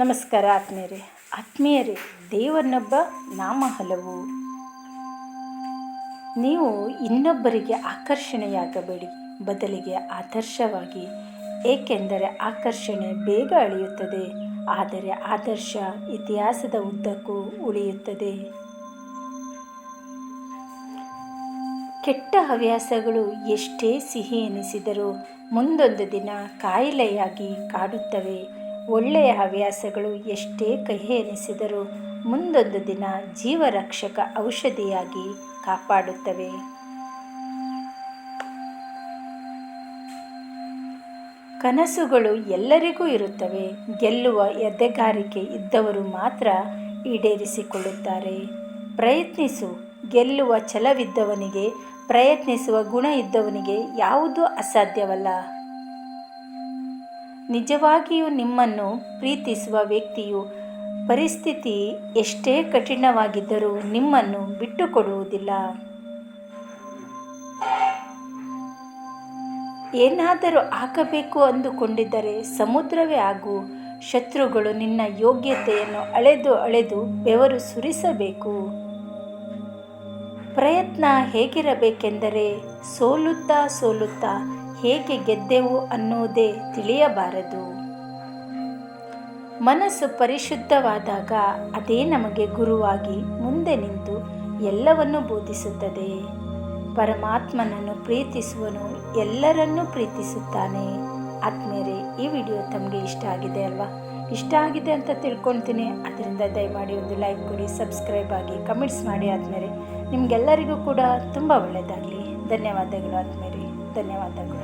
ನಮಸ್ಕಾರ ಆತ್ಮೀಯರೇ. ಆತ್ಮೀಯರೇ, ದೇವರನ್ನೊಬ್ಬ ನಾಮ ಹಲವು. ನೀವು ಇನ್ನೊಬ್ಬರಿಗೆ ಆಕರ್ಷಣೆಯಾಗಬೇಡಿ, ಬದಲಿಗೆ ಆದರ್ಶವಾಗಿ. ಏಕೆಂದರೆ ಆಕರ್ಷಣೆ ಬೇಗ ಅಳಿಯುತ್ತದೆ, ಆದರೆ ಆದರ್ಶ ಇತಿಹಾಸದ ಉದ್ದಕ್ಕೂ ಉಳಿಯುತ್ತದೆ. ಕೆಟ್ಟ ಹವ್ಯಾಸಗಳು ಎಷ್ಟೇ ಸಿಹಿ ಎನಿಸಿದರೂ ಮುಂದೊಂದು ದಿನ ಕಾಯಿಲೆಯಾಗಿ ಕಾಡುತ್ತವೆ. ಒಳ್ಳೆಯ ಹವ್ಯಾಸಗಳು ಎಷ್ಟೇ ಕಹಿ ಎನಿಸಿದರೂ ಮುಂದೊಂದು ದಿನ ಜೀವರಕ್ಷಕ ಔಷಧಿಯಾಗಿ ಕಾಪಾಡುತ್ತವೆ. ಕನಸುಗಳು ಎಲ್ಲರಿಗೂ ಇರುತ್ತವೆ. ಗೆಲ್ಲುವ ಎದೆಗಾರಿಕೆ ಇದ್ದವರು ಮಾತ್ರ ಈಡೇರಿಸಿಕೊಳ್ಳುತ್ತಾರೆ. ಪ್ರಯತ್ನಿಸು. ಗೆಲ್ಲುವ ಛಲವಿದ್ದವನಿಗೆ, ಪ್ರಯತ್ನಿಸುವ ಗುಣ ಇದ್ದವನಿಗೆ ಯಾವುದೂ ಅಸಾಧ್ಯವಲ್ಲ. ನಿಜವಾಗಿಯೂ ನಿಮ್ಮನ್ನು ಪ್ರೀತಿಸುವ ವ್ಯಕ್ತಿಯು ಪರಿಸ್ಥಿತಿ ಎಷ್ಟೇ ಕಠಿಣವಾಗಿದ್ದರೂ ನಿಮ್ಮನ್ನು ಬಿಟ್ಟುಕೊಡುವುದಿಲ್ಲ. ಏನಾದರೂ ಹಾಕಬೇಕು ಅಂದುಕೊಂಡಿದ್ದರೆ ಸಮುದ್ರವೇ ಆಗು, ಶತ್ರುಗಳು ನಿನ್ನ ಯೋಗ್ಯತೆಯನ್ನು ಅಳೆದು ಅಳೆದು ಬೆವರು ಸುರಿಸಬೇಕು. ಪ್ರಯತ್ನ ಹೇಗಿರಬೇಕೆಂದರೆ ಸೋಲುತ್ತಾ ಸೋಲುತ್ತಾ ಹೇಗೆ ಗೆದ್ದೆವು ಅನ್ನೋದೇ ತಿಳಿಯಬಾರದು. ಮನಸ್ಸು ಪರಿಶುದ್ಧವಾದಾಗ ಅದೇ ನಮಗೆ ಗುರುವಾಗಿ ಮುಂದೆ ನಿಂತು ಎಲ್ಲವನ್ನು ಬೋಧಿಸುತ್ತದೆ. ಪರಮಾತ್ಮನನ್ನು ಪ್ರೀತಿಸುವನು ಎಲ್ಲರನ್ನೂ ಪ್ರೀತಿಸುತ್ತಾನೆ. ಆತ್ಮೀಯರೇ, ಈ ವಿಡಿಯೋ ತಮಗೆ ಇಷ್ಟ ಆಗಿದೆ ಅಲ್ವಾ? ಇಷ್ಟ ಆಗಿದೆ ಅಂತ ತಿಳ್ಕೊಳ್ತೀನಿ. ಅದರಿಂದ ದಯಮಾಡಿ ಒಂದು ಲೈಕ್ ಕೊಡಿ, ಸಬ್ಸ್ಕ್ರೈಬ್ ಆಗಿ ಕಮೆಂಟ್ಸ್ ಮಾಡಿ ಆದಮೇಲೆ ನಿಮಗೆಲ್ಲರಿಗೂ ಕೂಡ ತುಂಬ ಒಳ್ಳೆಯದಾಗಲಿ. ಧನ್ಯವಾದಗಳು ಆದಮೇಲೆ ధన్యవాదాలు